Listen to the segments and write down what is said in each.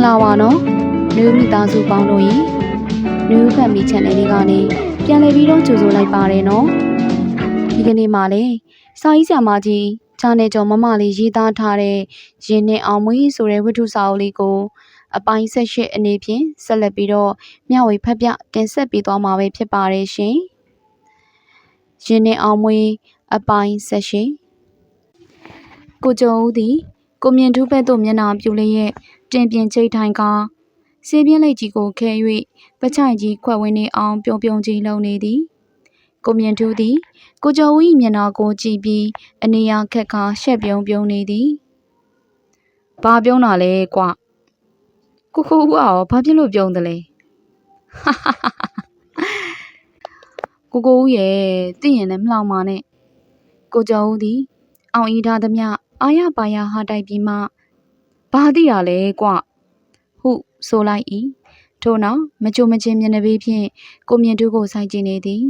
္ဂလာပါနော် new မိသားစုပေါင်းတို့ရေ new family channel လေးကနေပြန်လည်ပြီးတော့ကြိုဆိုလိုက်ပါတယ်နော်ဒီကနေ့မှလည်းစာရေးဆရာမကြီး channel ကျော်မမလေးရေးသားထားတဲ့ရင်နဲ့အောင်မွေးဆိုတဲ့ဝတ္ထုစာအုပ်လေးကိုအပိုင်း၁၈အနေဖြင့်ဆက်လက်ပြီးတော့မျှဝေဖတ်ပြတင်ဆက်ပေးသွားမှာပဲဖြစ်ပါတယ်ရှင်ရင်နဲ့အောင်မွေးအပိုင်း၁၈ကိုကျော်ဦးသည်ကိုမြင့်ထူးဘက်သို့မျက်နှာပြူလျက် တင်ပြင်ချိတ်ထိုင်ကာစေပြင်းလိတ်ကြီးကိုခဲ၍ပချိုင်ကြီးခွက်ဝင်းနေအောင်ပြုံပြုံကြီးလုံနေသည်ကိုမြင့်ထူးသည် ကိုကျော်ဦး၏မျက်နှာကိုကြည့်ပြီးအနေရခက်ခါရှက်ပြုံးပြုံးနေသည်။ဘာပြုံးတာလဲကွ။ကိုကိုဦးကရောဘာဖြစ်လို့ပြုံးတယ်လဲ။ကိုကိုဦးရဲ့သိရင်လည်းမလောက်ပါနဲ့။ကိုကျော်ဦးသည် အောင်ဤထားသမျှအာရပါရဟာတိုက်ပြီးမှ ဘာသိရလဲကွဟုဆိုလိုက်၏ထို့နောက်မကြိုမချင်းမျက်နှာပေးဖြင့်ကိုမြင့်တူးကိုစိုက်ကြည့်နေသည်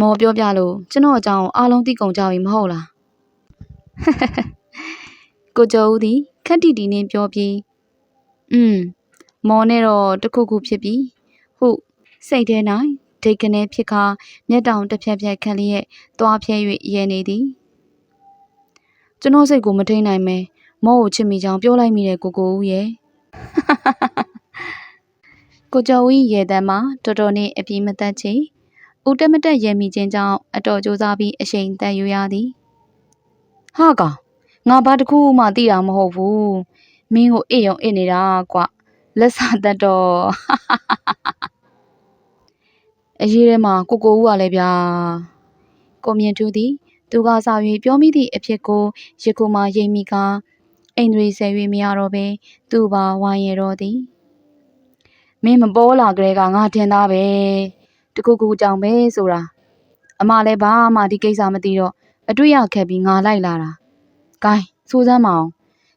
မော်ပြောပြလို့ကျွန်တော်အကြောင်းအားလုံးသိကုန်ကြပြီမဟုတ်လားကိုကျော်ဦးသည်ခက်တီတီနဲ့ပြောပြီးอืมမော်နဲ့တော့တခုခုဖြစ်ပြီဟုစိတ်ထဲ၌ဒိတ်ကနေဖြစ်ခါမျက်တောင်တစ်ဖြက်ဖြက်ခက်လျက်သွားဖြဲ၍ရဲနေသည်ကျွန်တော်စိတ်ကိုမထိန်နိုင်မဲ မောကိုချစ်မိကြောင်ပြောလိုက်မိတယ်ကိုကိုဦးရဲ့ကိုကျော်ဦးရဲ့တမ်းမှာတော်တော်နဲ့အပြည့်မသက်ချေဦးတက်မတက်ရဲမိခြင်းကြောင့်အတော်ကြိုးစားပြီးအရှိန်တန်ယူရသည်ဟာကောင်ငါဘာတခုမှသိတာမဟုတ်ဘူးမင်းကိုအိပ်ရုံအိပ်နေတာကွလက်စာတတ်တော့အရေးထဲမှာကိုကိုဦးကလည်းဗျာကိုမြင့်ထူးသည် သူကစာ၍ပြောမိသည့်အဖြစ်ကိုရကူမှရိပ်မိကား အိန္ဒြေဆယ်၍မရတော့ပဲသူ့ပါဝိုင်းရတော့သည်မင်းမပေါ်လာကြတဲ့ကငါထင်သားပဲတခုခုကြောင့်ပဲဆိုတာအမလည်းဘာမှဒီကိစ္စမသိတော့အတွေ့ရခက်ပြီးငါလိုက်လာတာဂိုင်းစူးစမ်းမအောင်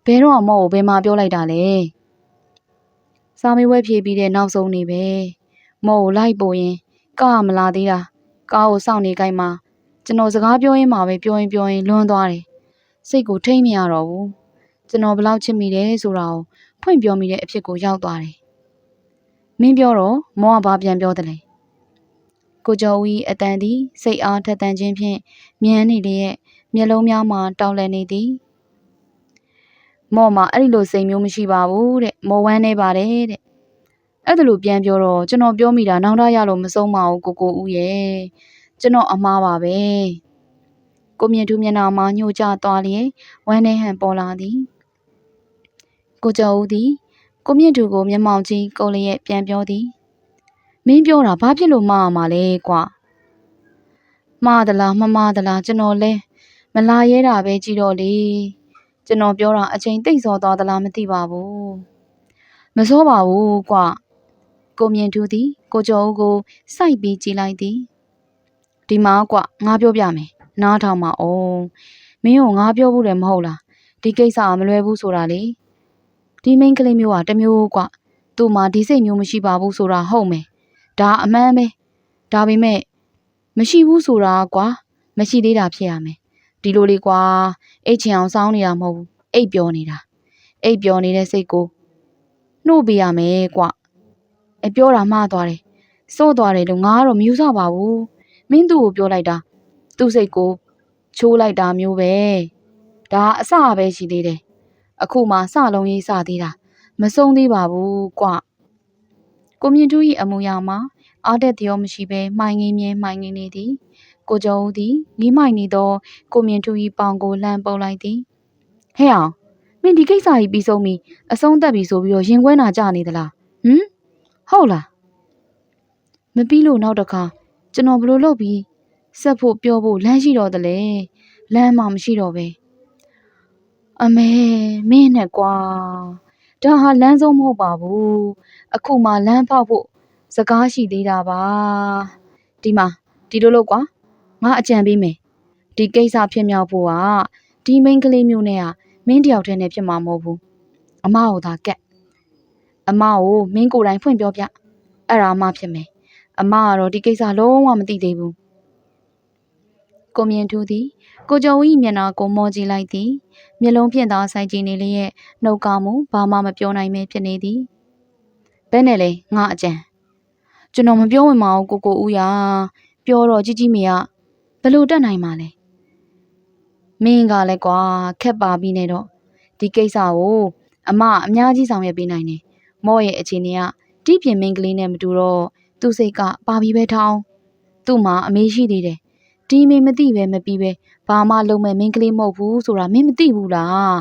ဘယ်တော့မော့ကိုဘယ်မှာပြောလိုက်တာလဲစာမေးပွဲဖြေပြီးတဲ့နောက်ဆုံးနေပဲမော့ကိုလိုက်ပို့ရင်ကားမလာသေးတာကားကိုစောင့်နေကြိုက်မှာကျွန်တော်စကားပြောရင်းမှာပဲပြောရင်ပြောရင်လွန်းသွားတယ်စိတ်ကိုထိမ့်မရတော့ဘူး ကျွန်တော်ဘလောက်ချစ်မိတယ်ဆိုတာကိုဖွင့်ပြောမိတဲ့အဖြစ်ကိုရောက်သွားတယ်မင်းပြောတော့မောကဘာပြန်ပြောတယ်လဲကိုကျော်ဦးအတန်သည်စိတ်အားထက်သန်ခြင်းဖြင့်မြန်းနေလျက်မျက်လုံးများမှတောက်လည်နေသည်မော့မှာအဲ့ဒီလိုစိတ်မျိုးမရှိပါဘူးတဲ့မော်ဝမ်းနေပါတယ်တဲ့အဲ့ဒါလိုပြန်ပြောတော့ကျွန်တော်ပြောမိတာနောက်တော့ရလို့မဆုံးပါဘူးကိုကိုဦးရဲ့ကျွန်တော်အမားပါပဲကိုမြင့်ထူးမျက်နှာမှာညှို့ကျသွားလျက်ဝမ်းနေဟန်ပေါ်လာသည် ကိုကျော်ဦးသည်ကိုမြင့်ထူကိုမျက်မှောင်ကြီးကုံလျက်ပြန်ပြောသည်မင်းပြောတာဘာဖြစ်လို့မှားမှာလဲကွာမှားသလားမမှားသလားကျွန်တော်လဲမလာရဲတာပဲကြည့်တော့လေကျွန်တော်ပြောတာအချိန်တိတ်ဆော်သွားသလားမသိပါဘူးမစောပါဘူးကွာကိုမြင့်ထူသည်ကိုကျော်ဦးကိုစိုက်ပြီးကြည့်လိုက်သည်ဒီမှာကွာငါပြောပြမယ်နားထောင်ပါအောင်မင်းကိုငါပြောဘူးတယ်မဟုတ်လားဒီကိစ္စမလွယ်ဘူးဆိုတာလေ ဒီမိန်းကလေးမျိုးကတမျိုးကွသူ့မှာဒီစိတ်မျိုးမရှိပါဘူးဆိုတာဟုတ်မယ်ဒါအမှန်ပဲဒါပေမဲ့မရှိဘူးဆိုတာကွာမရှိသေးတာဖြစ်ရမယ်ဒီလိုလေးကွာအိတ်ချင်အောင်စောင်းနေတာမဟုတ်ဘူးအိတ်ပြောနေတာအိတ်ပြောနေတဲ့စိတ်ကိုနှုတ်ပေးရမယ်ကွအပြောတာမှားသွားတယ်စိုးသွားတယ်လို့ငါကတော့မယူဆပါဘူးမင်းသူ့ကိုပြောလိုက်တာသူ့စိတ်ကိုချိုးလိုက်တာမျိုးပဲဒါအစပဲရှိသေးတယ် အခုမှစလုံးရေးစသေးတာမဆုံးသေးပါဘူးကွကိုမြင့်တူး၏အမူအရာမှာအားတက်တရောမရှိဘဲမှိုင်ငင်းမြဲမှိုင်ငင်းနေသည်ကိုကျော်ဦးသည်ငီးမိုင်နေသောကိုမြင့်တူး၏ပေါင်ကိုလှမ်းပုတ်လိုက်သည်ဟဲ့အောင်မင်းဒီကိစ္စကြီးပြီးဆုံးပြီအဆုံးသက်ပြီဆိုပြီးတော့ရင်ခွဲနာကြနေသလားဟမ်ဟုတ်လားမပြီးလို့နောက်တစ်ခါကျွန်တော်ဘလို့လုပ်ပြီးဆက်ဖို့ပြောဖို့လမ်းရှိတော့တယ်လေလမ်းမှမရှိတော့ပဲ အမေမင်းနဲ့ကွာဒါဟာလမ်းဆုံးမဟုတ်ပါဘူးအခုမှလမ်းဖောက်ဖို့စကားရှိသေးတာပါဒီမှာဒီလိုလို့ကွာငါအကြံပေးမယ်ဒီကိစ္စဖြစ်မြောက်ဖို့ကဒီမိန်းကလေးမျိုးနဲ့ကမင်းတယောက်တည်းနဲ့ဖြစ်မှာမဟုတ်ဘူးအမကိုသာကက်အမကိုမင်းကိုယ်တိုင်ဖွင့်ပြောပြအဲ့ဒါမှဖြစ်မယ်အမကတော့ဒီကိစ္စလုံးဝမသိသေးဘူးကိုမြင့်ထူးသည် ကိုကျော်ဦး၏မျက်နှာကိုမောကြည့်လိုက်သည်မျက်လုံးဖြင့်သာဆိုင်ကြည့်နေလျက်နှုတ်ကမှုဘာမှမပြောနိုင်ပဲဖြစ်နေသည်ဘဲနဲ့လေငါအကြံကျွန်တော်မပြောဝင်ပါဘူးကိုကိုဦးရပြောတော့ជីជីမေကဘယ်လိုတက်နိုင်မှာလဲမင်းကလည်းကွာခက်ပါပြီနဲ့တော့ဒီကိစ္စကိုအမအများကြီးဆောင်ရွက်ပေးနိုင်တယ်မော့ရဲ့အခြေအနေကတိပြင်မင်းကလေးနဲ့မတူတော့သူ့စိတ်ကပါပြီးပဲထောင်းသူ့မှာအမေရှိသေးတယ်ဒီမေမသိပဲမပြီးပဲ ဘာမှလုံးမဲ့မင်းကလေးမဟုတ်ဘူးဆိုတာမင်းမသိဘူးလား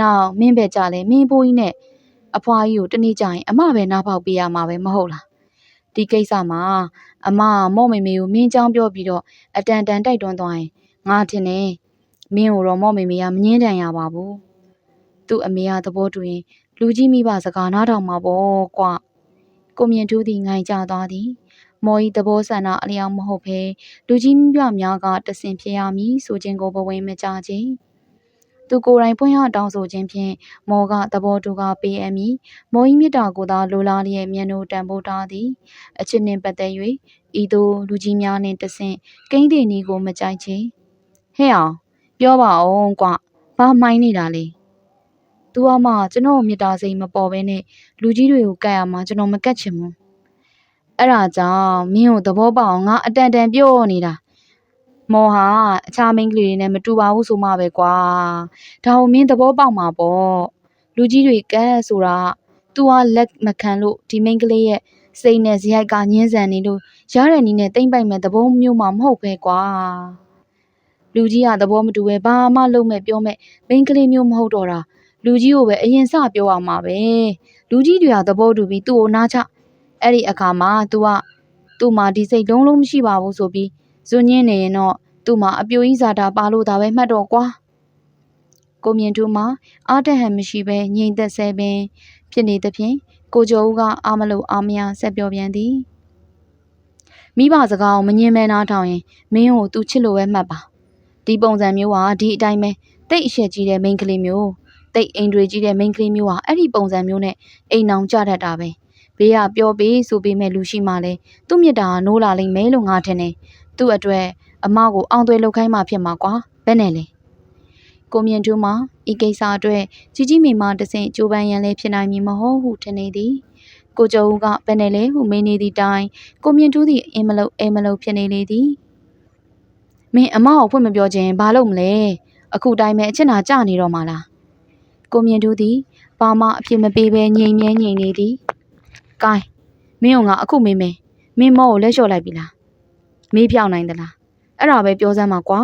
နောက်မင်းပဲကြလဲမင်းဖိုးကြီးနဲ့အဖွားကြီးကိုတနေ့ကျရင်အမပဲနားပေါက်ပေးရမှာပဲမဟုတ်လားဒီကိစ္စမှာအမမော့မေမေကိုမင်းချောင်းပြောပြီးတော့အတန်တန်တိုက်တွန်းသွားရင်ငါထင်တယ်မင်းကိုတော့မော့မေမေကမငင်းတန်ရပါဘူးသူ့အမေကသဘောတူရင်လူကြီးမိဘစကားနားထောင်မှာပေါ့ကွာကိုမြင့်ထူးသည်ငိုင်ကြသွားသည် မော်ဤသဘောဆန္ဒအလျောက်မဟုတ်ဘဲလူကြီးမြများကတဆင်ဖြစ်ရမည်ဆိုခြင်းကိုဘဝင်မကြခြင်းသူကိုယ်တိုင်ဖွင့်ရတောင်းဆိုခြင်းဖြင့်မော်ကသဘောတူကပေးအပ်မည်မော်ဤမြတ်တာကိုသာလိုလားလျက်မျက်နှိုးတန်ဖိုးထားသည်အချစ်နှင့်ပတ်သက်၍ဤသို့လူကြီးများနှင့်တဆင့်ကိန်းတင်ဤကိုမကြိုက်ချေဟဲ့အောင်ပြောပါအောင်ကွဘာမိုင်းနေတာလဲ तू အမကျွန်တော်ကိုမေတ္တာစိတ်မပေါ်ဘဲနဲ့လူကြီးတွေကိုကတ်ရမှာကျွန်တော်မကတ်ချင်ဘူး အဲ့ဒါကြောင့်မင်းကိုသဘောပေါက်အောင်ငါအတန်တန်ပြောနေတာမော်ဟာအခြားမိန်းကလေးတွေနဲ့မတူပါဘူးဆိုမှပဲကွာဒါကိုမင်းသဘောပေါက်မှာပေါ့လူကြီးတွေကတ်ဆိုတာ तू ကလက်မခံလို့ဒီမိန်းကလေးရဲ့စိတ်နဲ့ဇယိုက်ကညှင်းဆန်နေလို့ရတဲ့နီးနဲ့တိမ့်ပိုက်မဲ့သဘောမျိုးမှမဟုတ်ပဲကွာလူကြီးကသဘောမတူပဲဘာမှလုပ်မဲ့ပြောမဲ့မိန်းကလေးမျိုးမဟုတ်တော့တာလူကြီးကိုပဲအရင်စပြောအောင်ပါပဲလူကြီးတွေကသဘောတူပြီးသူ့ကိုနားချ အဲ့ဒီအခါမှာ तू ကသူ့မှာဒီစိတ်လုံးလုံးမရှိပါဘူးဆိုပြီးဇွညင်းနေရင်တော့သူ့မှာအပြိုကြီးဇာတာပါလို့ဒါပဲမှတ်တော့ကွာကိုမြင့်တူမှာအားတဟန်မရှိပဲငြိမ်သက်ဆဲပင် ဖြစ်နေသဖြင့်ကိုကျော်ဦးကအာမလို့အာမရဆက်ပြောပြန်သည်မိဘစကားကိုမငင်းမဲနားထောင်ရင်မင်းကိုသူချစ်လို့ပဲမှတ်ပါဒီပုံစံမျိုးဟာဒီအတိုင်းပဲတိတ်အရှက်ကြီးတဲ့မိန်းကလေးမျိုးတိတ်အိမ်တွေကြီးတဲ့မိန်းကလေးမျိုးဟာအဲ့ဒီပုံစံမျိုးနဲ့အိမ်အောင်ကြတတ်တာပဲ ဘေးကပြောပေးဆိုပေးမဲ့လူရှိမှလဲသူ့မြတ်တာကနိုးလာလိမ့်မယ်လို့ငါထင်တယ်သူ့အတွက်အမကိုအောင်သွဲလောက်ခိုင်းမှဖြစ်မှာကွာဘယ်နဲ့လဲကိုမြင့်တူးမှာဤကိစ္စအတွက်ကြီးကြီးမိမတဆင့်ကြိုးပမ်းရန်လဲဖြစ်နိုင်မည်မဟုတ်ဟုထင်နေသည်ကိုကျော်ဦးကဘယ်နဲ့လဲဟုမေးနေသည့်တိုင်ကိုမြင့်တူးသည်အင်းမလို့အဲမလို့ဖြစ်နေလေသည်မင်းအမကိုဖွင့်မပြောခြင်းဘာလို့မလဲအခုတိုင်းပဲအချစ်နာကြနေတော့မှလားကိုမြင့်တူးသည်ဘာမှအဖြစ်မပေးဘဲငြိမ်မြဲငြိမ်နေသည်။ ကိုင်းမင်းကငါအခုမေးမယ်။မင်းမောကိုလက်လျှော့လိုက်ပြီလား။မေးဖြောင်းနိုင်သလား။အဲ့ဒါပဲပြောစမ်းပါကွာ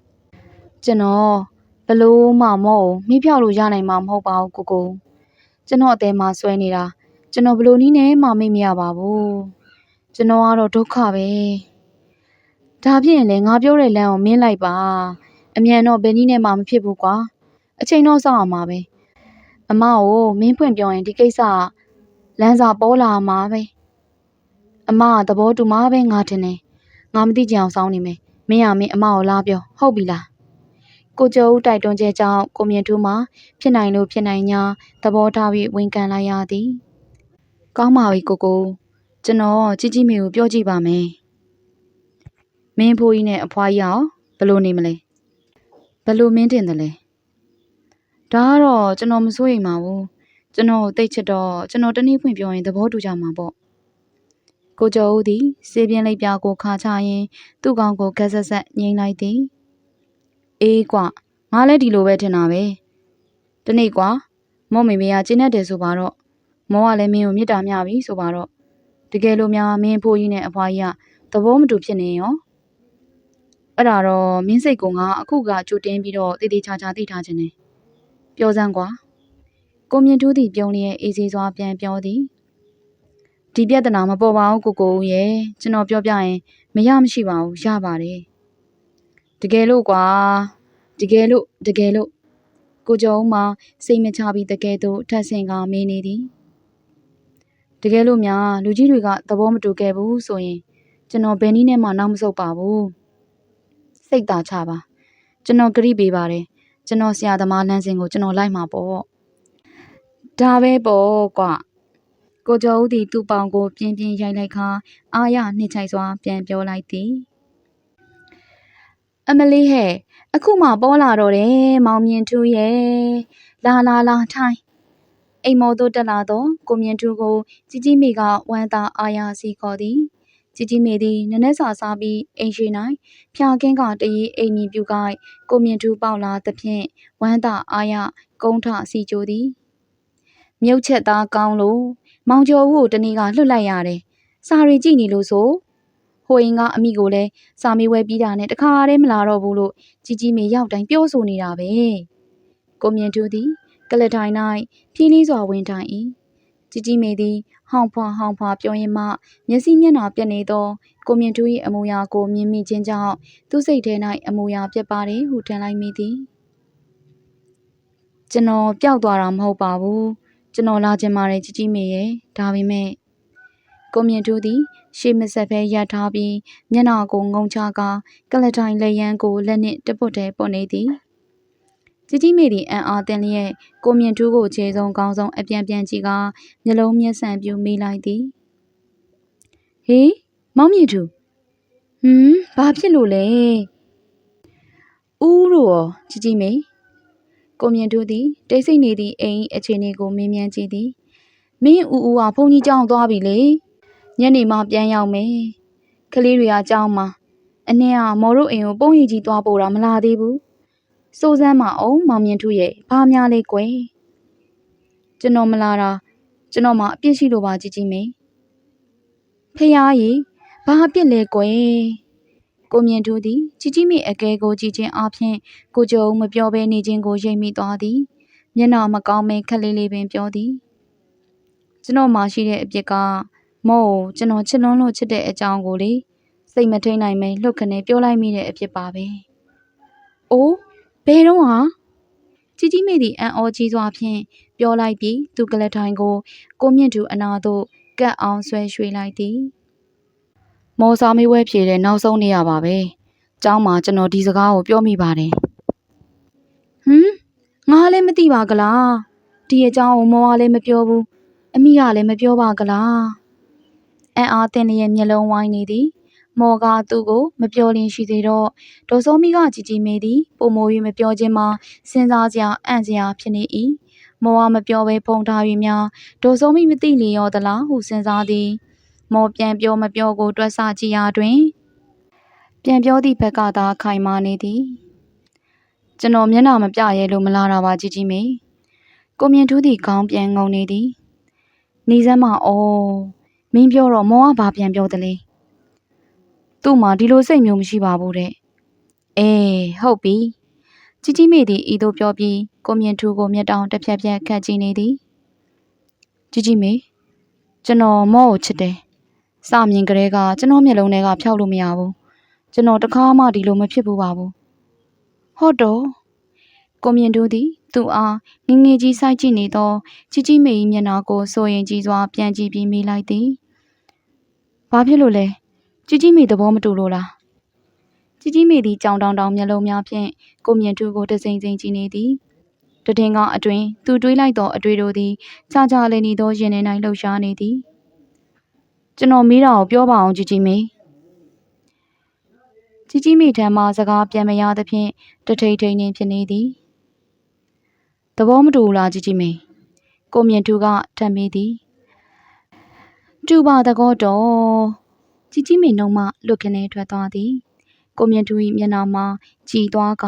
။ကျွန်တော်ဘလို့မှမောကိုမေးဖြောင်းလို့ရနိုင်မှာမဟုတ်ပါဘူးကိုကို။ကျွန်တော်အသေးမှဆွဲနေတာကျွန်တော်ဘလို့နည်းနဲ့မှမေ့မရပါဘူး။ကျွန်တော်ကတော့ဒုက္ခပဲ။ဒါဖြစ်ရင်လည်းငါပြောတဲ့လမ်းကိုမင်းလိုက်ပါ။အမြန်တော့ဘယ်နည်းနဲ့မှမဖြစ်ဘူးကွာ။အချိန်တော့စောင့်အောင်ပါပဲ။အမကိုမင်းဖွင့်ပြောရင်ဒီကိစ္စက လမ်းစာပေါ်လာမှာပဲအမကသဘောတူမှာပဲငါထင်တယ်ငါမသိကြအောင်စောင်းနေမယ်မင်းရမင်းအမကိုလာပြောဟုတ်ပြီလားကိုကျော်ဦးတိုက်တွန်းချက်ကြောင့်ကိုမြင့်ထူးမှာဖြစ်နိုင်လို့ဖြစ်နိုင်ညာသဘောထားပြီးဝန်ခံလိုက်ရသည်ကောင်းပါပြီကိုကိုကျွန်တော်ជីជីမေကိုပြောကြည့်ပါမယ်မင်းဖိုးကြီးနဲ့အဖွားကြီးရောဘယ်လိုနေမလဲဘယ်လိုမင်းတင်တယ်လဲဒါကတော့ကျွန်တော်မစိုးရိမ်ပါဘူး ကျွန်တော်ကိုသိချစ်တော့ကျွန်တော်တနည်းဖွင့်ပြောရင်သဘောတူကြမှာပေါ့ကိုကျော်ဦးသည်စေပြင်းလေးပြကိုခါချရင် သူ့ကောင်ကိုဂက်ဆက်ဆက်ငိမ့်လိုက်သည်အေးကွငါလည်းဒီလိုပဲထင်တာပဲတနေ့ကွာမော့မေမေကကျင်းတတ်တယ်ဆိုပါတော့မောကလည်းမင်းကိုမေတ္တာမျှပြီဆိုပါတော့တကယ်လို့များမင်းဖိုးကြီးနဲ့အဖွားကြီးကသဘောမတူဖြစ်နေရောအဲ့ဒါတော့မင်းစိတ်ကငါအခုကကြိုတင်းပြီးတော့တည်တည်ချာချာသိထားခြင်းနဲ့ပြောစမ်းကွာ ကိုမြင့်ထူးသည်ပြုံးလျက်အေးစေးစွာပြန်ပြောသည်ဒီပြဿနာမပေါ်ပါဘူးကိုကိုဦးရဲ့ကျွန်တော်ပြောပြရင်မရမရှိပါဘူးရပါတယ်တကယ်လို့ကွာတကယ်လို့တကယ်လို့ကိုကျော်ဦးမှာစိတ်မချပြီးတကယ်တော့ထက်ဆင်ကမေးနေသည်တကယ်လို့များလူကြီးတွေကသဘောမတူခဲ့ဘူးဆိုရင် ကျွန်တော်ဘယ်နည်းနဲ့မှနောက်မဆုတ်ပါဘူးစိတ်သာချပါကျွန်တော်ကြိပေးပါတယ်ကျွန်တော်ဆရာသမားလမ်းစဉ်ကိုကျွန်တော်လိုက်မှာပေါ့ ဒါပဲပေါ့ကွာကိုကျော်ဦးသည်သူ့ပေါင်ကိုပြင်းပြင်းရိုက်လိုက်ခါအာရနှိမ့်ချိုက်စွာပြန်ပြောလိုက်သည် အမလေးဟဲ့အခုမှပေါ်လာတော့တယ်မောင်မြင့်ထူးရဲ့လာလာလာထိုင်အိမ်မော်သို့တက်လာတော့ကိုမြင့်ထူးကိုជីជីမိကဝမ်းသာအားရစီခေါ်သည်ជីជីမိသည်နနက်စာစားပြီးအိမ်ရှိ၌ဖျာခင်းကတရီအိမ်မြပြူကိုက်ကိုမြင့်ထူးပေါက်လာသဖြင့်ဝမ်းသာအားရကုန်းထစီကြိုသည် မြုပ်ချက်သားကောင်းလို့မောင်ကျော်ဦးကိုတနေ့ကလွတ်လိုက်ရတယ်စာရီကြည့်နေလို့ဆိုဟိုရင်ကအမိကိုလည်းစာမေးဝဲပြီးတာနဲ့တခါတည်းမလာတော့ဘူးလို့ជីជីမေရောက်တိုင်းပြောဆိုနေတာပဲကိုမြင့်ထူးသည်ကလထိုင်၌ဖြင်းလေးစွာဝင်ထိုင်၏ជីជីမေသည်ဟောင်ဖွာဟောင်ဖွာပြောရင်းမှမျက်စိမျက်နှာပြက်နေသောကိုမြင့်ထူး၏အမူအရာကိုမြင်မိခြင်းကြောင့်သူ့စိတ်ထဲ၌အမူအရာပြက်ပါတယ်ဟုထင်လိုက်မိသည်ကျွန်တော်ပျောက်သွားတာမဟုတ်ပါဘူး ကျွန်တော်လာချင်ပါတယ်ជីជីမေရဲ့ဒါပေမဲ့ကိုမြင့်ထူးသည် ရှေ့မဆက်ဖဲရပ်ထားပြီးမျက်နှာကိုငုံချကာကလထိုင်လက်ရန်ကိုလက်နှင့်တပုတ်တဲပုတ်နေသည်ជីជីမေသည်အံ့အားသင့်လျက်ကိုမြင့်ထူးကိုခြေဆုံးကောင်းဆုံးအပြန်ပြန်ကြည့်ကာမျက်လုံးမျက်စံပြူမိလိုက်သည်ဟေးမောင်မြင့်ထူးဟမ်ဘာဖြစ်လို့လဲဦးတို့ရောជីជីမေ ကိုမြင့်ထူးသည်တိတ်ဆိတ်နေသည့်အိမ်၏အခြေအနေကိုမေးမြန်းကြည့်သည်မင်းဦးဦးကဘုန်းကြီးကျောင်းသွားပြီလေညနေမှပြန်ရောက်မယ်ကလေးတွေကကျောင်းမှာအနည်းကမော်တို့အိမ်ကိုပုံရီကြီးသွားပို့တာမလာသေးဘူးစိုးစမ်းမအောင်မောင်မြင့်ထူးရဲ့ဘာများလဲကွယ်ကျွန်တော်မလာတာကျွန်တော်မှအပြစ်ရှိလို့ပါជីជីမေဖះကြီးဘာအပြစ်လဲကွယ် ကိုမြင့်ထူးသည်ជីជីမေအကဲကိုကြည့်ခြင်းအပြင်ကိုကြုံမပြောဘဲနေခြင်းကိုရိပ်မိသွားသည်မျက်နှာမကောင်းမဲခက်လေးလေးပင်ပြောသည်ကျွန်တော်မှရှိတဲ့အပြစ်ကမော့ကျွန်တော်ချစ်လွန်းလို့ချစ်တဲ့အကြောင်းကိုလေစိတ်မထိန်နိုင်မဲလှုပ်ခနဲ့ပြောလိုက်မိတဲ့အဖြစ်ပါပဲ။အိုးဘယ်တော့ဟာជីជីမေသည်အန်အောကြီးစွာဖြင့်ပြောလိုက်ပြီးသူကလထိုင်ကို ကိုမြင့်သူအနာသို့ကတ်အောင်ဆွဲရွှေ့လိုက်သည်။ မော်စာမေးဝဲဖြေတဲ့နောက်ဆုံးနေရပါပဲ။ကျောင်းမှာကျွန်တော်ဒီစကားကိုပြောမိပါတယ်။ဟမ်ငါလည်းမသိပါကလား။ဒီအကြောင်းကိုမော်ကလည်းမပြောဘူး။အမိကလည်းမပြောပါကလား။အန်အားတင်လျက်မျက်လုံးဝိုင်းနေသည်။မော်ကသူ့ကိုမပြောလင်းရှိသေးတော့ဒေါ်စောမီကကြည်ကြည်မေးသည်ပုံမိုး၍မပြောခြင်းမှာစဉ်းစားစရာအံ့စရာဖြစ်နေ၏မော်ကမပြောဘဲဖုံထား၍များဒေါ်စောမီမသိလျော်သလားဟုစဉ်းစားသည် မော်ပြန်ပြောမပြောကိုတွက်ဆကြည့်ရာတွင်ပြန်ပြောသည့်ဘက်ကသာခိုင်မာနေသည်ကျွန်တော်မျက်နှာမပြရဲလို့မလာတာပါကြည်ကြည်မေကိုမြင့်ထူးသည့်ခေါင်းပြန်ငုံနေသည်နေစမ်းမအော်မင်းပြောတော့မော်ကဘာပြန်ပြောသလဲသူ့မှာဒီလိုစိတ်မျိုးမရှိပါဘူးတဲ့အေးဟုတ်ပြီជីជីမေသည်ဤသို့ပြောပြီးကိုမြင့်ထူကိုမျက်တောင်တစ်ဖြက်ဖြက်ခတ်ကြည့်နေသည်ជីជីမေကျွန်တော်မော့ကိုချစ်တယ် စမြင်ကလေးကကျွန်တော်မျက်လုံးထဲကဖျောက်လို့မရဘူးကျွန်တော်တခါမှဒီလိုမဖြစ်ဘူးပါဘူးဟုတ်တော့ကိုမြင့်တို့သည် သူ့အားငငယ်ကြီးစိုက်ကြည့်နေသောជីជីမေ၏မျက်နှာကိုစိုးရင်ကြီးစွာပြန်ကြည့်ပြီးမိလိုက်သည်ဘာဖြစ်လို့လဲជីជីမေသဘောမတူလို့လားជីជីမေသည်ကြောင်တောင်တောင်မျက်လုံးများဖြင့်ကိုမြင့်တူကိုတစိမ့်စိမ့်ကြည့်နေသည်တည်င်းကအတွင်သူတွေးလိုက်သောအတွေ့တို့သည်ကြာကြာလေးနေသောရင်ထဲ၌လှုပ်ရှားနေသည် ကျွန်တော်မိတာကိုပြောပါအောင်ជីជីမေជីជីမေထံမှစကားပြန်မရသဖြင့်တထိတ်ထိန်နေဖြစ်နေသည်သဘောမတူလားជីជីမေကိုမြင့်တူကထပ်မိသည်တူပါတကောတော်ကြီးကြီးမေနှုံမှလွတ်ခနဲ့ထွက်သွားသည်ကိုမြင့်သူ၏မျက်နှာမှာကြည်သွားက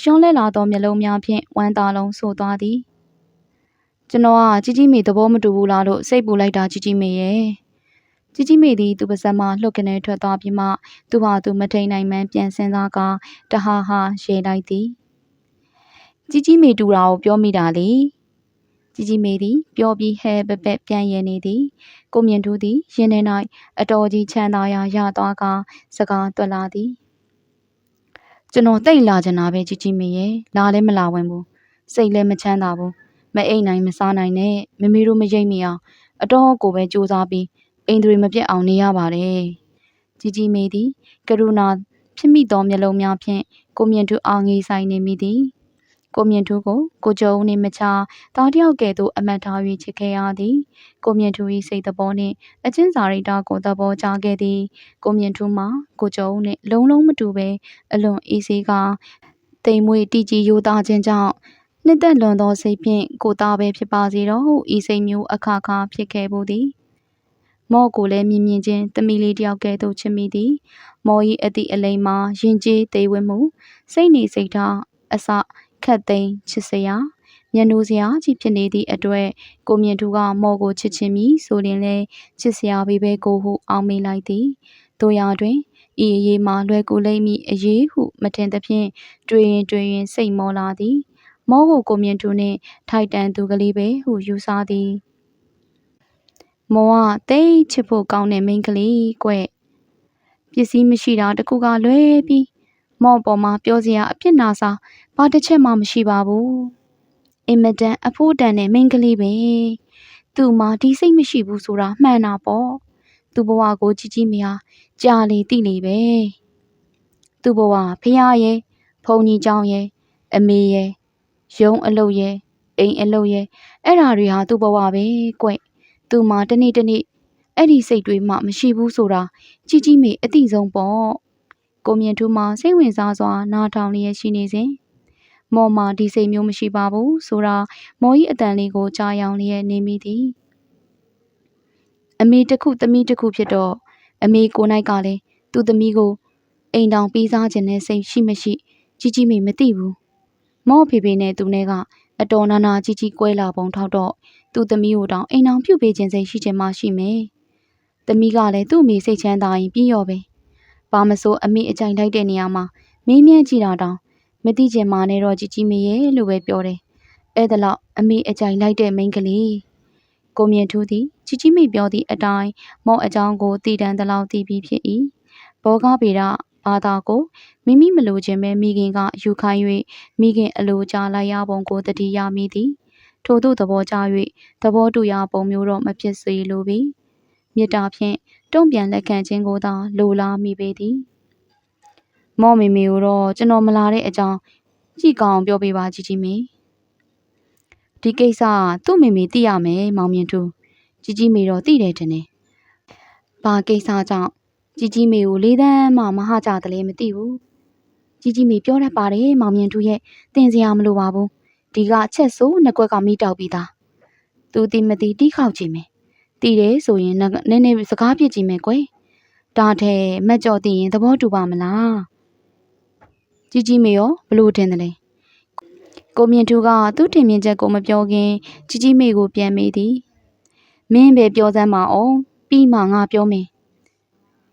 ရှုံးလဲလာသောမျက်လုံးများဖြင့်ဝမ်းသာလုံးဆိုသွားသည်ကျွန်တော်ကကြီးကြီးမေသဘောမတူဘူးလားလို့စိတ်ပူလိုက်တာကြီးကြီးမေရဲ့ ကြီးကြီးမေသည်သူပါဇက်မှလှုပ်ကနေထွက်သွားပြီးမှသူဟာသူမထိန်နိုင်မှန်းပြန်စင်းစားကတဟာဟာရေလိုက်သည်ကြီးကြီးမေတူတာကိုပြောမိတာလေကြီးကြီးမေသည်ပြောပြီးဟဲပပက်ပြန်ရည်နေသည်ကိုမြင့်ထူးသည်ရင်ထဲ၌အတော်ကြီးချမ်းသာရာရသွားကစကားတွက်လာသည်ကျွန်တော်တိတ်လာချင်တာပဲကြီးကြီးမေရဲ့လာလည်းမလာဝင်ဘူးစိတ်လည်းမချမ်းသာဘူးမအိမ်နိုင်မစားနိုင်နဲ့မမေတို့မရိပ်မိအောင်အတော်ကိုပဲစူးစမ်းပြီး အိမ်တွေမပြတ်အောင်နေရပါတယ်ကြီးကြီးမေသည်ကရုဏာဖြစ်မိသောမျက်လုံးများဖြင့်ကိုမြင့်ထူးအောင်ငေးဆိုင်နေမိသည်ကိုမြင့်ထူးကိုကိုကျော်ဦးနှင့်မချတားတယောက်ကဲ့သို့အမတ်ထား၍ချစ်ခဲ့ရသည်ကိုမြင့်ထူး၏စိတ်သဘောနှင့်အချင်းစာရိတ္တကိုသဘောကျခဲ့သည်ကိုမြင့်ထူးမှာကိုကျော်ဦးနှင့်လုံးလုံးမတူဘဲအလွန်အေးဆေးကတိမ်မွေ့တီကြီးရိုးသားခြင်းကြောင့်နှစ်သက်လွန်သောစိတ်ဖြင့်ကိုသားပဲဖြစ်ပါစေတော့ဟုဤစိတ်မျိုးအခါခါဖြစ်ခဲ့မှုသည် မော့ကိုလည်းမြင်မြင်ချင်းသမီးလေးတယောက်ကဲ့သို့ချစ်မိသည်မော်ဤအသည့်အလိမ်မှာရင်ကျေးသေးဝဲမှုစိတ်နေစိတ်ထားအစခတ်သိမ်းချစ်စရာမျက်နှိုးစရာကြီးဖြစ်နေသည့်အတွက်ကိုမြင့်သူကမော်ကိုချစ်ချင်းမီဆိုရင်လည်းချစ်စရာပဲပဲကိုဟုအောင်းမိလိုက်သည်တို့ရာတွင်ဤအရေးမှာလွယ်ကူလိမ့်မည်အရေးဟုမထင်သဖြင့်တွေ့ရင်တွေ့ရင်စိတ်မောလာသည်မောကိုကိုမြင့်သူနှင့်ထိုက်တန်သူကလေးပဲဟုယူဆသည် မောကတိတ်ချစ်ဖို့ကောင်းတဲ့မိန်းကလေးကွဲ့ပစ္စည်းမရှိတာတကူကလွဲပြီးမော့ပေါ်မှာပြောစရာအပြစ်နာစာဘာတစ်ချက်မှမရှိပါဘူးအင်မတန်အဖို့တန်တဲ့မိန်းကလေးပဲသူ့မှာဒီစိတ်မရှိဘူးဆိုတာမှန်တာပေါ့သူ့ဘဝကိုကြည်ကြည်မရကြာလေတိလေပဲသူ့ဘဝဖះရဲ့ဖုန်ကြီးကြောင်းရဲ့အမေရဲ့ရုံးအလုပ်ရဲ့အိမ်အလုပ်ရဲ့အဲ့ဓာတွေဟာသူ့ဘဝပဲကွဲ့ သူ့မှာတနေ့တနေ့အဲ့ဒီစိတ်တွေမှမရှိဘူးဆိုတာကြီးကြီးမေအတိဆုံးပေါ့ကိုမြင့်ထူးမှာစိတ်ဝင်စားစွာနားထောင်လျက်ရှိနေစဉ်မော်မှာဒီစိတ်မျိုးမရှိပါဘူးဆိုတာမော်ကြီးအတန်လေးကိုကြားယောင်လျက်နေမိသည်အမေတစ်ခုသမီးတစ်ခုဖြစ်တော့အမေကိုနိုင်ကလည်းသူ့သမီးကိုအိမ်တောင်ပြီးစားခြင်းနဲ့စိတ်ရှိမရှိကြီးကြီးမေမသိဘူးမော့ဖေဖေနဲ့သူနဲ့ကအတော်နာနာကြီးကြီးကွဲလာပုံထောက်တော့ သူ့သမီးကိုတောင်အိမ်အောင်ပြုတ်ပေးခြင်းစိတ်ရှိခြင်းမရှိမယ်။သမီးကလည်းသူ့အမေစိတ်ချမ်းသာရင်ပြီးရောပဲ။ဘာမစိုးအမေအကြိုင်လိုက်တဲ့နေရာမှာမင်းမြန်းကြည့်တာတောင်မသိချင်မှနဲ့တော့ជីជីမေရဲ့လို့ပဲပြောတယ်။အဲ့ဒါလောက်အမေအကြိုင်လိုက်တဲ့မိန်းကလေး။ကိုမြင့်ထူးသည်ជីជីမေပြောသည့်အတိုင်းမော့အကြောင်းကိုတည်တံသလောက်သိပြီးဖြစ်၏။ဘောကားပေတာဘာသာကိုမိမိမလိုခြင်းပဲမိခင်ကယူခိုင်း၍မိခင်အလိုချလိုက်ရပုံကိုတတိယမိသည် ထို့သို့သဘောကျ၍သဘောတူရာပုံမျိုးတော့မဖြစ်စေလိုပေမေတ္တာဖြင့်တုံ့ပြန်လက်ခံခြင်းကိုသာလိုလားမိပေသည်မော့မေမေကိုတော့ကျွန်တော်မလာတဲ့အကြောင်းကြည့်ကောင်းပြောပြပါကြည့်ကြည့်မေဒီကိစ္စသူ့မေမေသိရမယ်မောင်မြင့်သူကြီးကြီးမေတော့သိတယ်တင်တယ်ဘာကိစ္စကြောင့်ကြီးကြီးမေကိုလေးတန်းမှမဟာကြတယ်လည်းမသိဘူးကြီးကြီးမေပြောတတ်ပါတယ်မောင်မြင့်သူရဲ့တင်စရာမလိုပါဘူး ဒီကအချက်ဆိုးနှစ်ကွက်ကမိတောက်ပြီးသားသူတိမတိတိခေါက်ကြည့်မယ်တီးတယ်ဆိုရင်နည်းနည်းစကားပြစ်ကြည့်မယ်ကွယ်ဒါထဲမက်ကြော်တည်ရင်သဘောတူပါမလားကြီးကြီးမေရောဘလို့ထင်တယ်လဲကိုမြင့်သူကသူ့ထင်မြင်ချက်ကိုမပြောခင်ကြီးကြီးမေကိုပြန်မေးသည်မင်းပဲပြောစမ်းပါအောင်ပြီးမှငါပြောမယ်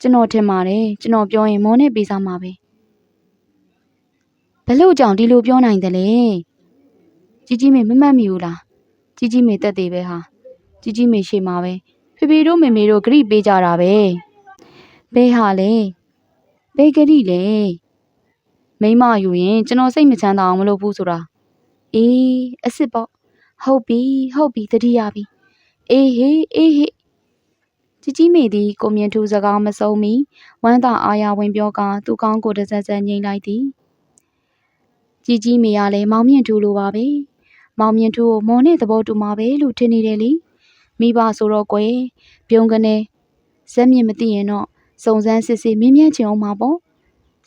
ကျွန်တော်ထင်ပါတယ်ကျွန်တော်ပြောရင်မောနဲ့ပေးစားမှာပဲဘလို့ကြောင့်ဒီလိုပြောနိုင်တယ်လဲ ကြီးကြီးမေမမှတ်မိဘူးလားကြီးကြီးမေတက်သေးပဲဟာကြီးကြီးမေရှိမှာပဲဖေဖေတို့မေမေတို့ဂရိပေးကြတာပဲဘဲဟာလေဘဲဂရိလေမိမယူရင်ကျွန်တော်စိတ်မချမ်းသာအောင်မလုပ်ဘူးဆိုတာအေးအစ်စ်ပေါ့ဟုတ်ပြီဟုတ်ပြီတတိယပြီအေးဟေးအေးဟေးကြီးကြီးမေသည်ကိုမြင့်ထူစကားမဆုံးမီဝမ်းသာအားရဝင်ပြောကာသူ့ကောင်းကိုတစ်ဆက်ဆက်ငိမ့်လိုက်သည်ကြီးကြီးမေကလည်းမောင်မြင့်ထူလိုပါပဲ မောင်မြင့်ထူကိုမော်နဲ့သဘောတူမှာပဲလို့ထင်နေတယ်လေမိဘဆိုတော့ကွယ်ပြုံးကနေဇက်မြင့်မသိရင်တော့စုံစမ်းစစ်စစ်မင်းမြန်းချင်အောင်မှာပေါ့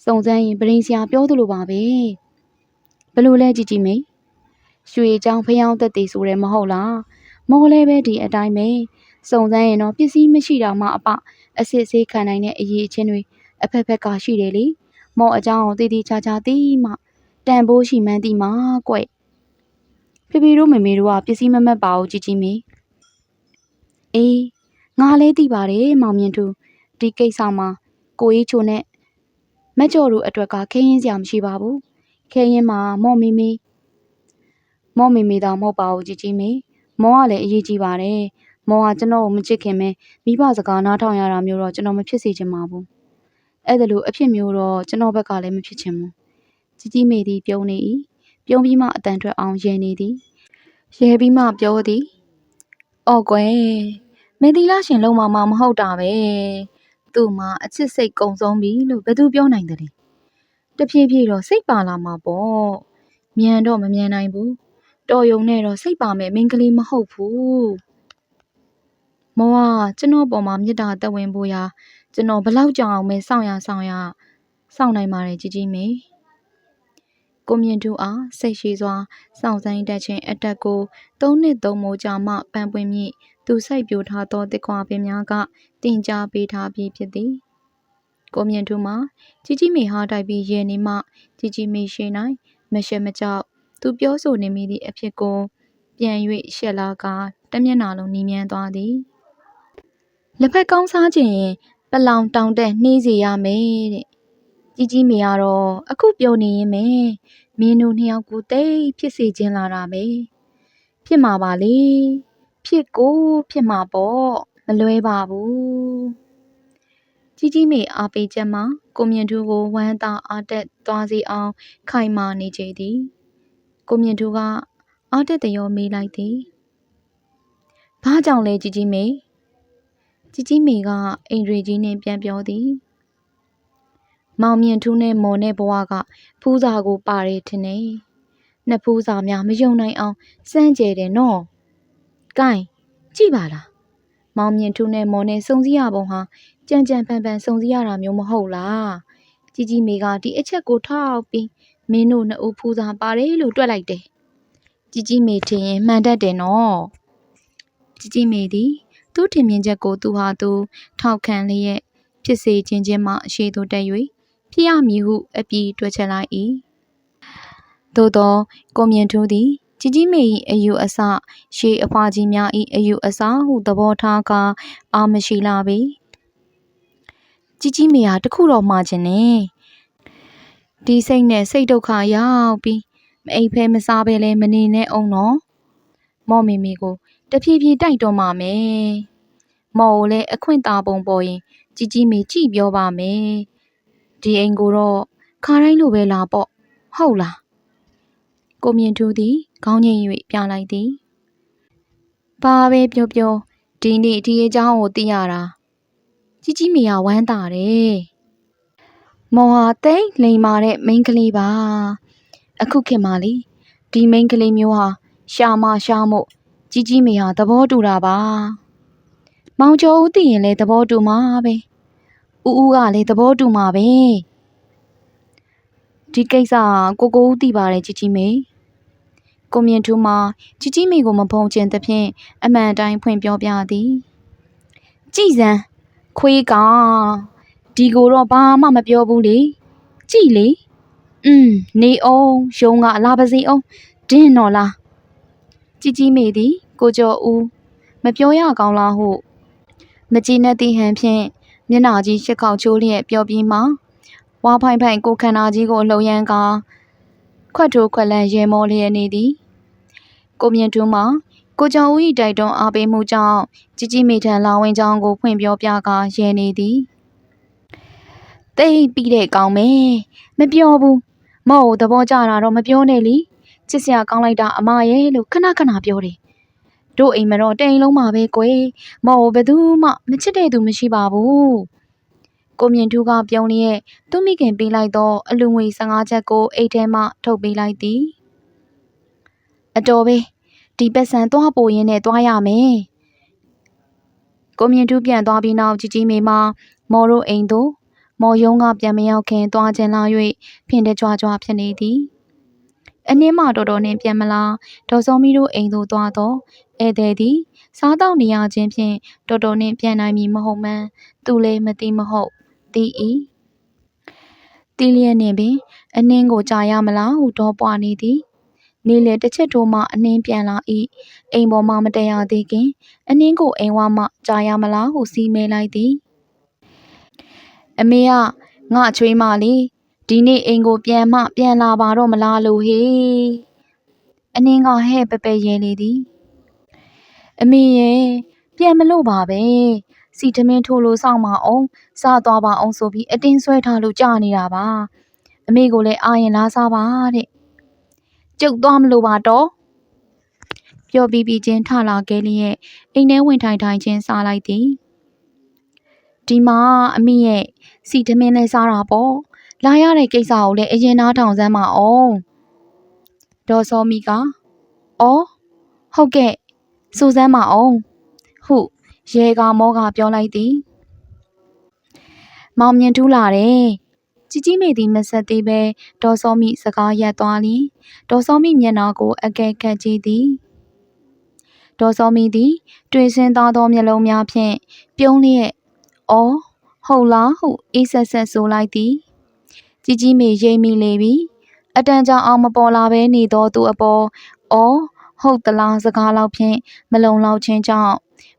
စုံစမ်းရင်ပရင်စရာပြောသလိုပါပဲဘလို့လဲကြည့်ကြည့်မေရွှေချောင်းဖျောင်းသက်တည်ဆိုရဲမဟုတ်လားမော်လဲပဲဒီအတိုင်းပဲစုံစမ်းရင်တော့ပစ္စည်းမရှိတာမှအပအစစ်ဆေးခံနိုင်တဲ့အရေးအချင်းတွေအဖက်ဖက်ကရှိတယ်လေမော်အကြောင်းကိုတည်တည်ချာချာသိမှတန်ဖိုးရှိမှန်းသိမှာကွ ဖေဖေတို့မေမေတို့ကပစ္စည်းမမတ်ပါဘူးကြည်ကြည်မေအေးငါလည်းသိပါတယ်မောင်မြင့်သူဒီကိစ္စမှာကိုကြီးချိုနဲ့မက်ကျော်တို့အတွက်ကခင်းရင်စရာမရှိပါဘူးခင်းရင်မှာမော့မီမီမော့မီမီတော့မဟုတ်ပါဘူးကြည်ကြည်မေမောကလည်းအရေးကြီးပါတယ်မောကကျွန်တော်ကိုမချစ်ခင်မဲမိဘစကားနားထောင်ရတာမျိုးတော့ကျွန်တော်မဖြစ်စေချင်ပါဘူးအဲ့ဒါလို့အဖြစ်မျိုးတော့ကျွန်တော်ဘက်ကလည်းမဖြစ်ချင်ဘူးကြီးကြီးမေသည်ပြုံးနေ၏ ပြုံးပြီးမှအတန်ထွက်အောင်ရဲနေသည်ရဲပြီးမှပြောသည်အော်ကွယ်မင်းသီလရှင်လုံးမမမဟုတ်တာပဲသူ့မှာအချစ်စိတ်ကုံဆုံးပြီလို့ဘယ်သူပြောနိုင်တယ်တဖြည်းဖြည်းတော့စိတ်ပါလာမှာပေါ့မြန်တော့မမြန်နိုင်ဘူးတော်ယုံနဲ့တော့စိတ်ပါမယ်မင်းကလေးမဟုတ်ဘူးမောကကျွန်တော်ပေါ်မှာမေတ္တာတက်ဝင်ဖို့ရာကျွန်တော်ဘလောက်ကြောင်အောင်မဲစောင့်ရစောင့်ရစောင့်နိုင်ပါတယ်ជីជីမေ ကိုမြင့်သူအားစိတ်ရှိစွာစောင့်ဆိုင်တက်ခြင်းအတက်ကိုသုံးနှစ်သုံးမိုးကြာမှပန်းပွင့်မြင့်သူစိုက်ပြိုထားသောတစ်ခွာပင်များကတင်ကြားပေးထားပြီးဖြစ်သည်ကိုမြင့်သူမှာជីជីမေဟာတိုက်ပြီးရဲနေမှជីជីမေရှိ၌မရှက်မကြောက်သူပြောဆိုနေမိသည့်အဖြစ်ကို ပြန်၍ရှက်လာကတမျက်နှာလုံးနီးမြန်းသွားသည်လက်ဖက်ကောင်းစားခြင်းပလောင်တောင်တက်နှေးစီရမယ်တဲ့ ကြီးကြီးမေကတော့အခုပြောနေရင်ပဲမင်းတို့နှစ်ယောက်ကိုတိတ်ဖြစ်စေခြင်းလာတာပဲဖြစ်မှာပါလေဖြစ်ကိုဖြစ်မှာပေါ့မလွဲပါဘူးကြီးကြီးမေအားပေးချက်မှာကိုမြင့်သူကိုဝမ်းသာအားတက်သွားစေအောင် ခိုင်မာနေကြသည်ကိုမြင့်သူကအားတက်တရောမေးလိုက်သည်ဘာကြောင့်လဲကြီးကြီးမေကြီးကြီးမေကအိမ်ရီကြီးနှင့်ပြန်ပြောသည် မောင်မြင့်ထူးနဲ့မော်နဲ့ဘဝကဖူးစာကိုပါတယ်ထင်တယ်။နှစ်ဖူးစာများမယုံနိုင်အောင်စမ်းကြဲတယ်နော်။ကဲကြည့်ပါလား။မောင်မြင့်ထူးနဲ့မော်နဲ့စုံစည်းရပုံဟာကြံကြံပန်ပန်စုံစည်းရတာမျိုးမဟုတ်လား။ជីជីမေကဒီအချက်ကိုထောက်ပြီးမင်းတို့နှစ်ဦးဖူးစာပါတယ်လို့တွက်လိုက်တယ်။ជីជីမေထင်ရင်မှန်တတ်တယ်နော်ជីជីမေသည်သူ့ထင်မြင်ချက်ကိုသူဟာသူထောက်ခံလျက်ဖြစ်စေခြင်းချင်းမှအရှိသို့တက်၍ ဖြစ်ရမည်ဟုအပြီးတွက်ချက်လိုက်၏သို့သောကိုမြင့်ထူးသည်ကြည်ကြီးမေ၏အယူအဆရှေးအဖွာကြီးများ၏အယူအဆဟုသဘောထားကအာမရှိလာပေကြည်ကြီးမေဟာတခုတော့မှာခြင်းနဲ့ဒီစိတ်နဲ့စိတ်ဒုက္ခရောက်ပြီးမအိပ်ဖဲမစားဘဲလဲမနေနဲ့အောင်နော်မော့မေမေကိုတဖြည်းဖြည်းတိုက်တော့မှာမယ်မော်ကိုလည်းအခွင့်အာပုံပေါ်ရင်ជីជីမေကြည့်ပြောပါမယ် ဒီအိမ်ကိုတော့ခါတိုင်းလိုပဲလာပေါ့ဟုတ်လားကိုမြင့်ထူးသည်ခေါင်းငိမ့်၍ပြလိုက်သည်ဘာပဲပြောပြောဒီနေ့ဒီအကြောင်းကိုသိရတာကြီးကြီးမေကဝမ်းသာတယ်မော်ဟာတိတ်လိမ်မာတဲ့မိန်းကလေးပါအခုခေတ်မှာလေဒီမိန်းကလေးမျိုးဟာရှာမရှာမို့ကြီးကြီးမေဟာသဘောတူတာပါမောင်ကျော်ဦးသိရင်လည်းသဘောတူမှာပဲ ဦးဦးကလည်းသဘောတူမှာပဲဒီကိစ္စကိုကိုဦးသိပါတယ်ကြီးကြီးမေကိုမြင့်ထူးမှာကြီးကြီးမေကိုမဖုံကျင်သဖြင့်အမှန်တိုင်းဖွင့်ပြောပြသည်ကြည်စံခွေးကောင်ဒီကိုတော့ဘာမှမပြောဘူးလေကြည်လေอืมနေအောင်ရုံးကလာပါစေအောင်ဒင်းတော်လားជីជីမေသည် ကိုကျော်ဦးမပြောရကောင်းလားဟုမကြည်နဲ့သည့်ဟန်ဖြင့် မျက်နာကြီးရှစ်ခေါက်ချိုးလျက်ပြောပြီးမှဝါဖိုင်ဖိုင်ကိုခန္ဓာကြီးကိုလှုံရမ်းကာခွတ်ထိုးခွက်လန့်ရဲမောလျက်နေသည်ကိုမြင့်တူးမှာကိုကျော်ဦး၏တိုက်တွန်းအားပေးမှုကြောင့်ជីជីမေထံလာဝင်ကြောင်းကိုဖွင့်ပြောပြကာရဲနေသည်တိတ်ပြီးတဲ့ကောင်းမယ်မပြောဘူးမော့ကိုသဘောကျတာတော့မပြောနဲ့လीချစ်စရာကောင်းလိုက်တာအမရဲ့လို့ခဏခဏပြောတယ် တို့အိမ်မတော့တိမ်လုံးမှာပဲကွယ်မော့ကိုဘယ်သူမှမချစ်တဲ့သူမရှိပါဘူးကိုမြင့်ထူးကပြုံးလျက်သူ့မိခင်ပေးလိုက်သောအလူငွေ15ချက်ကိုအိတ်ထဲမှထုတ်ပေးလိုက်သည်အတော်ပဲဒီပတ်စံသွားပို့ရင်းနဲ့သွားရမယ်ကိုမြင့်ထူးပြန်သွားပြီးနောက်ជីជីမေမမော်ရိုအိမ်သို့မော်ယုံကပြန်မရောက်ခင်သွားခြင်းလာ၍ဖင်တကြွကြွဖြစ်နေသည် အနှင်းမတော်တော်နှင့်ပြန်မလာဒေါ်စောမီတို့အိမ်သို့သွားတော့ဧည့်သည်သည်စားတော့နေရခြင်းဖြင့်တော်တော်နှင့်ပြန်နိုင်မည်မဟုတ်မှန်းသူလည်းမသိမဟုတ်သိ၏တီးလျက်နှင့်ပင်အနှင်းကိုကြာရမလားဟုတော့ပွားနေသည်နေလေတစ်ချက်တိုးမှအနှင်းပြန်လာ၏အိမ်ပေါ်မှမတည့်ရသေးခင်အနှင်းကိုအိမ်ဝမှကြာရမလားဟုစီးမဲလိုက်သည်အမေကငါချွေးမလေး ဒီနေ့အိမ်ကိုပြန်မှပြန်လာပါတော့မလားလို့ဟေးအနင်းကဟဲ့ပပရဲလေသည်အမေရဲ့ပြန်မလို့ပါပဲစီထမင်းထိုးလို့စောင့်မအောင်စားသွားပါအောင်ဆိုပြီးအတင်းဆွဲထားလို့ကြာနေတာပါအမေကိုလည်းအာရင်လားစားပါတဲ့ကျုပ်သွားမလို့ပါတော့ပြောပြီးပြီးချင်းထလာခဲ့လျက်အိမ်ထဲဝင်ထိုင်ထိုင်ချင်းစားလိုက်သည်ဒီမှာအမိရဲ့စီထမင်းလဲစားတာပေါ့ လာရတဲ့ကိစ္စကိုလည်းအရင်နားထောင်စမ်းမအောင်ဒေါ်စောမီကအော်ဟုတ်ကဲ့စူစမ်းမအောင်ဟုရဲကမောကပြောလိုက်သည်မောင်မြင်ထူးလာတယ်ជីជីမေသည်မဆက်သေးပဲဒေါ်စောမီစကားရပ်သွားလျင်ဒေါ်စောမီမျက်နှာကို အကဲခတ်ကြည့်သည်ဒေါ်စောမီသည် တွေ့ဆင်းသားသောမျက်လုံးများဖြင့်ပြုံးလျက်အော်ဟုတ်လားဟုအေးဆက်ဆက်ဆိုလိုက်သည် ជីជីမေရိပ်မိလေပြီအတန်ကြာအောင်မပေါ်လာဘဲနေသောသူအပေါ်အော်ဟုတ်သလားစကားလောက်ဖြင့်မလုံလောက်ခြင်းကြောင့်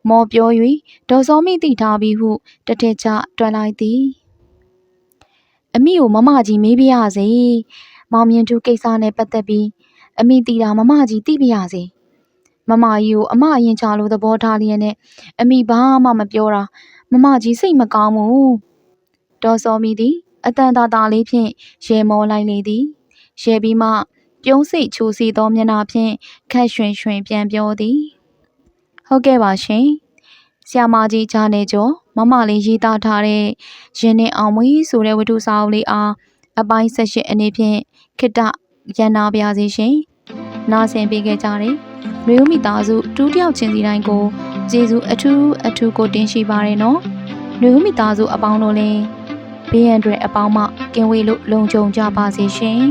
မော်ပြော၍ဒေါ်စောမိသိထားပြီဟုတထစ်ချတွက်လိုက်သည်အမိကိုမမကြီးမေးပြရစေမောင်မြင့်သူကိစ္စနဲ့ပတ်သက်ပြီးအမိတီတာမမကြီးသိပြရစေမမကြီးကိုအမအရင်ချလို့သဘောထားလျက်နဲ့အမိဘာမှမပြောတာမမကြီးစိတ်မကောင်းဘူးဒေါ်စောမိသည် အတန်တာတာလေးဖြင့်ရေမောလိုက်လေသည်ရေပြီးမှပြုံးစိတ်ချိုစီသောမျက်နှာဖြင့်ခက်ရွှင်ရွှင်ပြန်ပြောသည်ဟုတ်ကဲ့ပါရှင်ဆ iam မကြီးဂျာနေကျော်မမလေးရေးသားထားတဲ့ရင်နဲ့အောင်မွေးဆိုတဲ့ဝတ္ထုစာအုပ်လေးအားအပိုင်း၁၈အနေဖြင့်ခိတ္တရန်နာပါရစေရှင်နားဆင်ပေးခဲ့ကြတဲ့မျိုးမိသားစုတူးတယောက်ချင်းစီတိုင်းကိုကျေးဇူးအထူးအထူးကိုတင်ရှိပါရနော်မျိုးမိသားစုအပေါင်းတို့လည်း ဘေးရန်တွေအပေါင်းမှကင်းဝေးလို့လုံခြုံကြပါစေရှင်